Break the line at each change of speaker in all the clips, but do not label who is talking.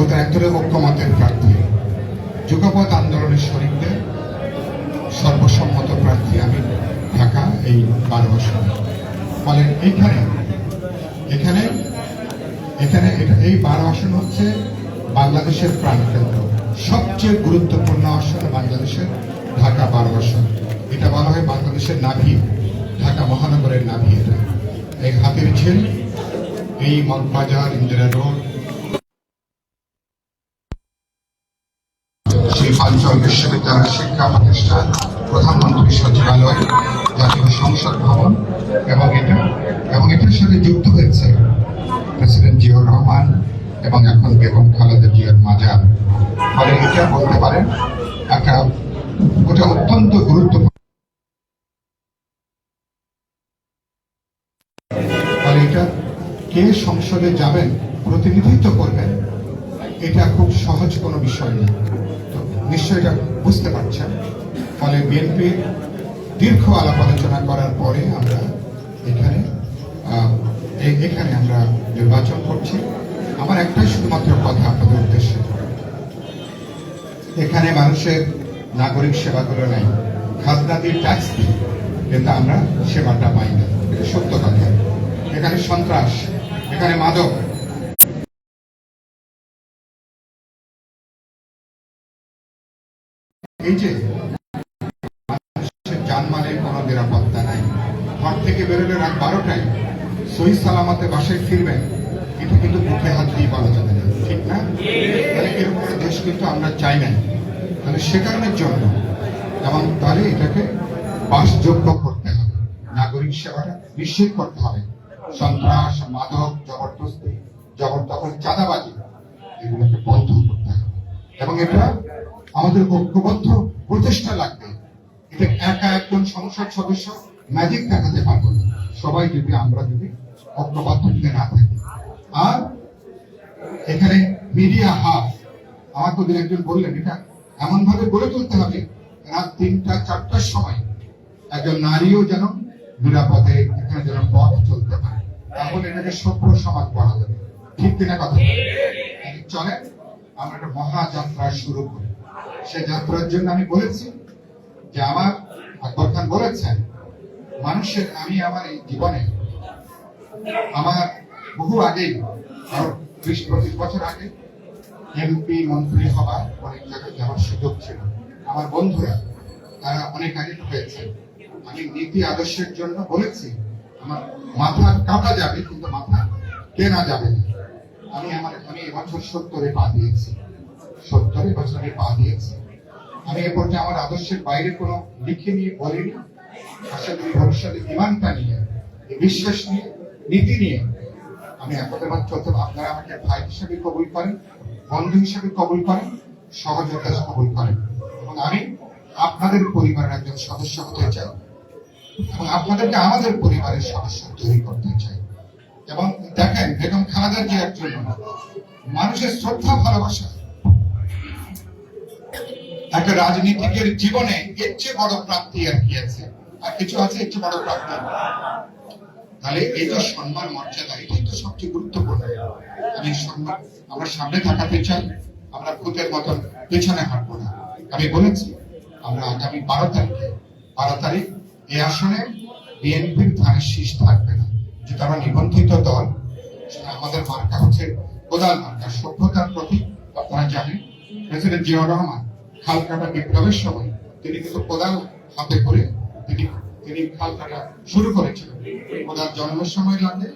গত একদরে ঐক্যমতের প্রার্থী। যুগপথ আন্দোলনের শরীরদের সর্বসম্মত প্রার্থী আমি ঢাকা এই বারো আসন ফলে এইখানে, এখানে এখানে এই বারো আসন হচ্ছে বাংলাদেশের প্রাণকেন্দ্র সবচেয়ে গুরুত্বপূর্ণ আসন বাংলাদেশের ঢাকা বারো আসন। এটা বলা হয় বাংলাদেশের নাভি, ঢাকা মহানগরের নাভি এটা। এই হাতের ঝিল, এই মগবাজার, ইন্দিরা রোড শিল্পাঞ্চল বিশ্ববিদ্যালয় শিক্ষা প্রতিষ্ঠান প্রধানমন্ত্রী সচিবালয়, জাতীয় সংসদ ভবন এবং এটা, এবং এটার সাথে যুক্ত হয়েছে প্রেসিডেন্ট জিয়াউর রহমান এবং এখন বেগম খালেদা জিয়ার মাজার। ফলে এটা বলতে পারেন একটা, ওটা অত্যন্ত গুরুত্বপূর্ণ। কে সংসদে যাবেন, প্রতিনিধিত্ব করবেন, এটা খুব সহজ কোনো বিষয় না। এটা বুঝতে পারছেন। ফলে বিএনপির দীর্ঘ আলাপ আলোচনা করার পরে আমরা এখানে এখানে আমরা নির্বাচন করছি। আমার একটাই শুধুমাত্র কথা আপনাদের উদ্দেশ্যে। এখানে মানুষের নাগরিক সেবাগুলো নেই খাজনা দিয়ে ট্যাক্স দিই, কিন্তু আমরা সেবাটা পাই না। এটা সত্য কথা। এখানে সন্ত্রাস, এখানে মাদক এই যে মানুষের জানমালের কোনো নিরাপত্তা নাই, ঘর থেকে বেরোলে রাত বারোটায় সহি সালামতে বাসায় ফিরবেন, এটা কিন্তু মুখে হাত দিয়ে বলা যাবে না, ঠিক না? তাহলে এরকম দেশ কিন্তু আমরা চাই না তাহলে সে কারণের জন্য এবং তাহলে এটাকে বাসযোগ্য করতে হবে, নাগরিক সেবাটা নিশ্চিত করতে হবে। সন্ত্রাস, মাদক, জবরদস্তি, জবরদখল, চাঁদাবাজি, এগুলোকে বন্ধ করতে হবে। এবং এটা আমাদের ঐক্যবদ্ধ প্রচেষ্টা লাগবে। এটা একা একজন সংসদ সদস্য ম্যাজিক দেখাতে পারব না। সবাই যদি, আমরা যদি ঐক্যবদ্ধ যদি না থাকি। আর এখানে মিডিয়া হাব আমার তো একজন বললেন, এটা এমন ভাবে গড়ে তুলতে হবে, রাত তিনটা, চারটার সময় একজন নারীও যেন নিরাপদে এখানে যেন পথ চলতে পারে। তাহলে এটাকে সভ্য সমাজ বলা যাবে। ঠিক কিনা কথা? চলে আমরা একটা মহাযাত্রা শুরু করি। সে যাত্রার জন্য আমি বলেছি যে আমার আকবর খান বলেছেন, মানুষের আমি আমার এই জীবনে, আমার বহু আগে আরও বিশ, পঁচিশ বছর আগে এমপি মন্ত্রী হবার অনেক জায়গায় যাওয়ার সুযোগ ছিল। আমার বন্ধুরা, তারা অনেক আগে হয়েছে। আমি নীতি আদর্শের জন্য বলেছি, আমার মাথা কাটা যাবে, কিন্তু মাথা কেনা যাবে না। আমি আমার, আমি এবছর সত্তরে পা দিয়েছি। সত্তরে বছরে পা দিয়েছি। আমি এ পর্যায়ে আমার আদর্শের বাইরে কোনো লিখে নিয়ে বলিনি। আশা করি ভবিষ্যতে ইমানটা নিয়ে বিশ্বাস নিয়ে, নীতি নিয়ে আমি একদের মাত্র আপনারা আমাকে ভাই হিসাবে কবুল করেন, বন্ধু হিসাবে কবুল করেন সহযোগিতা কবুল করেন। এবং আমি আপনাদের পরিবারের একজন সদস্য হতে চাই এবং আপনাদেরকে আমাদের পরিবারের সদস্য তৈরি করতে চাই। এবং দেখেন, বেগম খালেদা জিয়ার জন্য মানুষের শ্রদ্ধা, ভালোবাসা একটা রাজনীতিকের জীবনে এর চেয়ে বড় প্রাপ্তি আর কি আছে? আর কিছু আছে এর চেয়ে বড় প্রাপ্তি? তাহলে এই যে সম্মান, মর্যাদা, এটাই তো সবচেয়ে গুরুত্বপূর্ণ। আমি সম্মান, আমরা সামনে থাকাতে চাই আমরা ভূতের মতন পেছনে হাঁটবো না। আমি বলেছি, আমরা আগামী বারো তারিখে, বারো তারিখ এই আসনে বিএনপির ধানের শীষ থাকবে না। যেটা আমরা নিবন্ধিত দল আমাদের মার্কা হচ্ছে প্রধান মার্কা, সভ্যতার প্রতি আপনারা জানেন, প্রেসিডেন্ট জিয়াউর রহমান। খালকাটা বিপ্লবের সময় তিনি কিন্তু কোদাল হাতে করে তিনি তিনি খাল কাটা শুরু করেছিলেন। কোদাল জন্মের সময় লাগে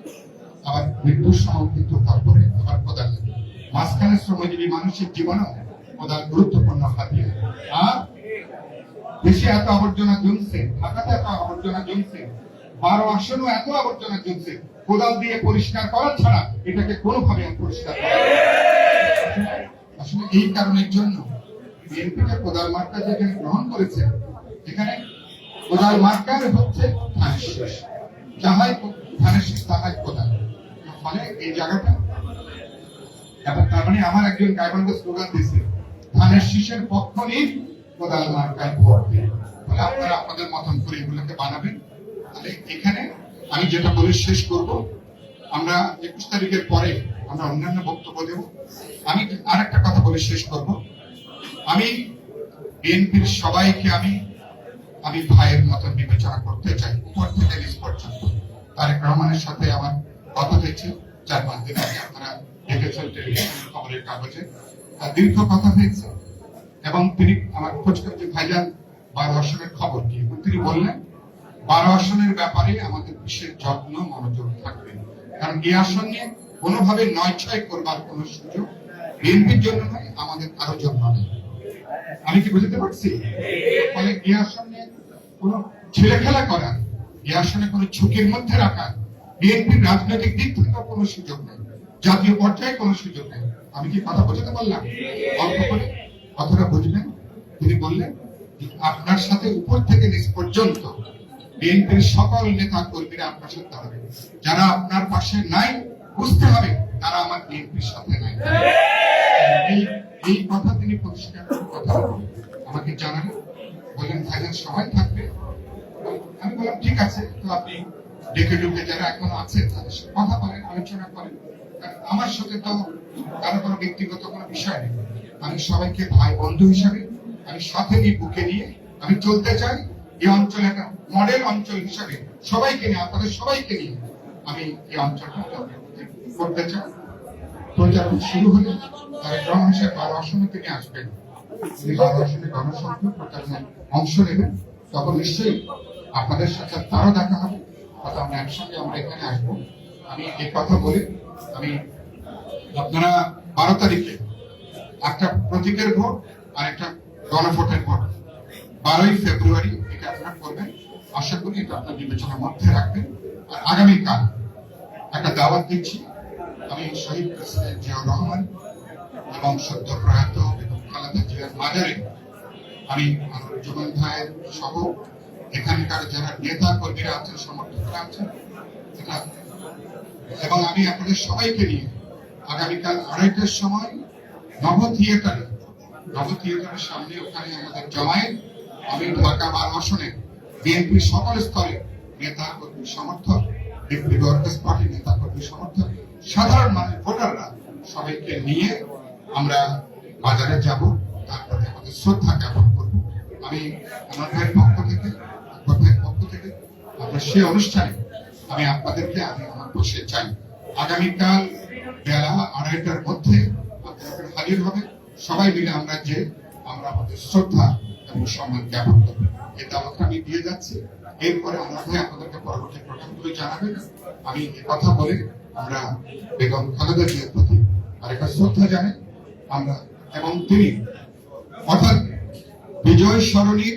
আবার মৃত্যুর সময় কিন্তু তারপরে আবার কোদাল লাগে মাঝখানে শ্রমজীবী মানুষের জীবনেও কোদাল গুরুত্বপূর্ণ হাতিয়ার। আর দেশে এত আবর্জনা জমছে, ঢাকাতে এত আবর্জনা জমছে, বারো আসনেও এত আবর্জনা জমছে, কোদাল দিয়ে পরিষ্কার করা ছাড়া এটাকে কোনোভাবে পরিষ্কার করা আসলে এই কারণের জন্য যেখানে গ্রহণ করেছে, এখানে হচ্ছে যাহাই তাহাই ফলে এই জায়গাটা। এবং তার মানে আমার একজন স্লোগান দিয়েছে ধানের শীষের পক্ষ ভোট দিন আপনারা আপনাদের মতন করে এগুলোকে বানাবেন। তাহলে এখানে আমি যেটা বলে শেষ করব, আমরা একুশ তারিখের পরে আমরা অন্যান্য বক্তব্য দেব। আমি আরেকটা কথা বলে শেষ করব। আমি বিএনপির সবাইকে আমি আমি ভাইয়ের মতন বিবেচনা করতে চাই, উপর থেকে নিচ পর্যন্ত। তারেক রহমানের সাথে আমার কথা হয়েছে চার পাঁচ দিন আগে আপনারা দেখেছেন টেলিভিশন খবরের কাগজে। তার দীর্ঘ কথা হয়েছে, এবং তিনি আমার খোঁজ করতে ভাইজান বারো আসনের খবর কি? এবং তিনি বললেন, বারো আসনের ব্যাপারে আমাদের বিশেষ যত্ন, মনোযোগ থাকবে। কারণ এই আসন নিয়ে কোনোভাবে নয় ছয় করবার কোন সুযোগ বিএনপির জন্য নয়, আমাদের কারও জন্য নেই আমি কি বুঝতে পারছি? ফলে এই আসন নিয়ে কোনো ছেলে খেলা করার এই আসনে কোনো ঝুঁকির মধ্যে রাখার, বিএনপির রাজনৈতিক দিক থেকে কোনো সুযোগ নেই, জাতীয় পর্যায়ে কোনো সুযোগ নেই। আমি কি কথা বোঝাতে পারলাম? অল্প করে কথাটা বুঝলেন? তিনি বললেন আপনার সাথে উপর থেকে নিচ পর্যন্ত বিএনপির সকল নেতা কর্মীরা আপনার সাথে দাঁড়াবে যারা আপনার পাশে নাই, বুঝতে হবে তারা আমার বিএনপির সাথে নাই। এই কথা তিনি কথা আমাকে বললেন সবাই থাকবে? আমি বললাম, ঠিক আছে। তো আপনি ডেকে যারা এখন আছে তাদের সাথে কথা বলেন, আলোচনা করেন। আমার সাথে তো কারও কোনো ব্যক্তিগত কোনো বিষয় নেই। আমি সবাইকে ভাই বন্ধু হিসাবে আমি সাথে নিয়ে বুকে নিয়ে আমি চলতে চাই। এই অঞ্চলে একটা মডেল অঞ্চল হিসাবে সবাইকে নিয়ে, আপনাদের সবাইকে নিয়ে আমি এই অঞ্চলটা করতে চাই। প্রচারণ শুরু হলে, তার ক্রমশের বারো আসনে তিনি আসবেন। তিনি বারো আসনে গণসংখ্যা প্রচারণায় অংশ নেবেন। তখন নিশ্চয়ই আপনাদের সাথে তারও দেখা হবে। কথা আমরা একসঙ্গে আমরা এখানে আসব। আমি এই কথা বলে আমি আপনারা বারো তারিখে একটা প্রতীকের ভোট আর একটা গণভোটের ভোট। বারোই ফেব্রুয়ারি এটা আপনারা করবেন। আশা করি এটা আপনার বিবেচনার মধ্যে রাখবেন। আর আগামীকাল একটা দাওয়াত দিচ্ছি। আমি শহীদ প্রেসিডেন্ট জিয়াউর রহমান এবং সদ্য প্রয়াত বেগম খালেদা জিয়ার মাজারে আমি আমার ভাইয়ের সহ এখানকার যারা নেতা কর্মীরা আছেন, সমর্থকরা আছেন এবং আমি আপনাদের সবাইকে নিয়ে আগামীকাল আড়াইটার সময় নব থিয়েটারে নব থিয়েটারের সামনে ওখানে আমাদের জমায়েত, আমি ঢাকা বার আসনে বিএনপির সকল স্তরে নেতা কর্মী সমর্থক বিএনপি ওয়ার্কার্স পার্টি নেতা কর্মী সমর্থক সাধারণ মানুষ ভোটাররা সবাইকে নিয়ে আমরা বাজারে যাব, তারপরে আমাদের শ্রদ্ধা জ্ঞাপন করব। আমি আমার ভাইয়ের পক্ষ থেকে, আকবর ভাইয়ের পক্ষ থেকে, আমরা সেই অনুষ্ঠানে আমি আপনাদেরকে, আমি আমার পাশে চাই আগামীকাল বেলা আড়াইটার মধ্যে আপনাদের হাজির হবে। সবাই মিলে আমরা যে আমরা আমাদের শ্রদ্ধা এবং সম্মান জ্ঞাপন করব। এই দাওয়াতটা আমি দিয়ে যাচ্ছি। এরপরে আমরা ভাই আপনাদেরকে পরবর্তী প্রোগ্রামগুলো জানাবেন। আমি কথা বলে আমরা বেগম খালেদা জিয়ার প্রতি আরেকটা শ্রদ্ধা জানাই। আমরা এবং তিনি অর্থাৎ বিজয় সরণীর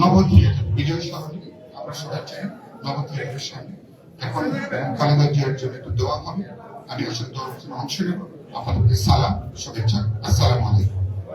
নব থিয়েটার বিজয় সরণী, আমরা চাই নব থিয়েটারের সামনে। এখন খালেদা জিয়ার জন্য একটু দোয়া হবে। আমি অসুস্থ অংশ নেব। আপনাদেরকে সালাম, শুভেচ্ছা। আসসালামু আলাইকুম।